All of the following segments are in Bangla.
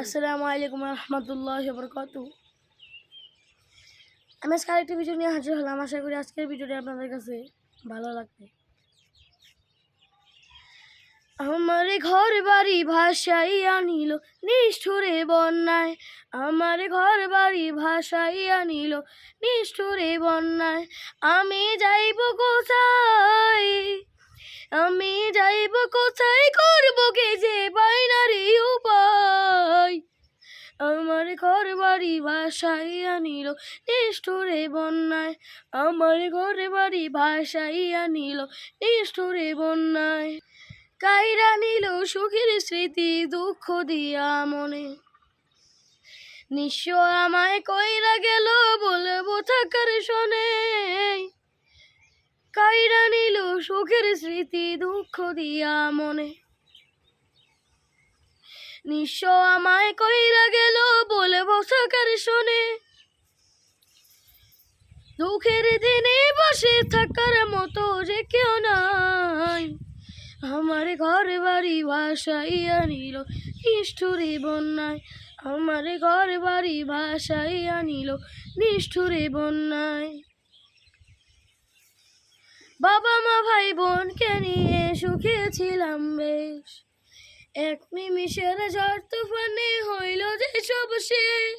আসসালামু আলাইকুম রহমতুল্লাহ বরকাত আমি আজকে আরেকটি ভিডিও নিয়ে হাজির হলাম। আশা করি আজকের ভিডিওটি আপনাদের কাছে ভালো লাগবে। আমার ঘর বাড়ি ভাসাইয়া নিল নিষ্ঠুরে বন্যায়। আমার ঘর বাড়ি ভাসাইয়া নিল নিষ্ঠুরে বন্যায়। আমি যাইব কোথায়? আমি যাইব কোথায় আমার ঘর বাড়ি ভাসাইয়া নিল নিষ্ঠুরে বন্যায়। আমার ঘর বাড়ি ভাসাইয়া নিল নিষ্ঠুরে বন্যায়। কাইরা নিল সুখের স্মৃতি, দুঃখ দিয়া মনে। নিঃস্ব আমায় কইরা গেল বলব থাকার শোনে। কাইরা নিল সুখের স্মৃতি, দুঃখ দিয়া মনে। নিঃস্ব আমায় কইরা গেল বলব থাকার শোনে। দুঃখের দিনে বসে থাকার মতো যে কেউ নাই। আমার ঘর বাড়ি ভাসাইয়া নিল নিষ্ঠুরে বন্যায়। আমার ঘর বাড়ি ভাসাইয়া নিল নিষ্ঠুরে বন্যায়। বাবা মা ভাই বোনকে নিয়ে সুখে ছিলাম বেশ। এক নিমিষের ঝড় তুফানে হইল যে সব শেষ।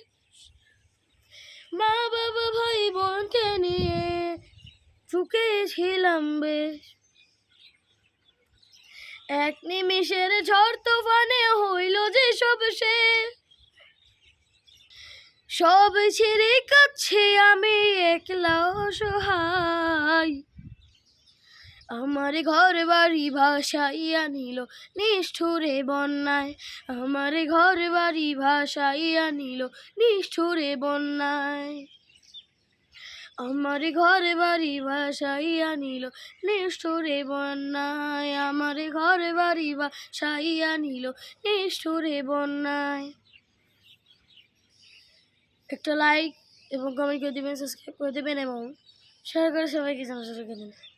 মা বাবা ভাই বোনকে নিয়ে সুখে ছিলাম বেশ। এক নিমিষের ঝড় তুফানে হইল যে সব শেষ। সব ছেড়ে কাছে আমি, একলা অসহায়। আমার ঘর বাড়ি ভাসাইয়া নিল নিষ্ঠুরে বন্যায়। আমার ঘর বাড়ি ভাসাইয়া নিল নিষ্ঠুরে বন্যায়। আমার ঘর বাড়ি ভাসাইয়া নিল নিষ্ঠুরে বন্যায়। আমার ঘর বাড়ি ভাসাইয়া নিল নিষ্ঠুরে বন্যায়। একটা লাইক এবং কমেন্ট করে দেবেন সাবস্ক্রাইব করে দেবেন এবং শেয়ার করে সবাইকে জানাতে দেবেন।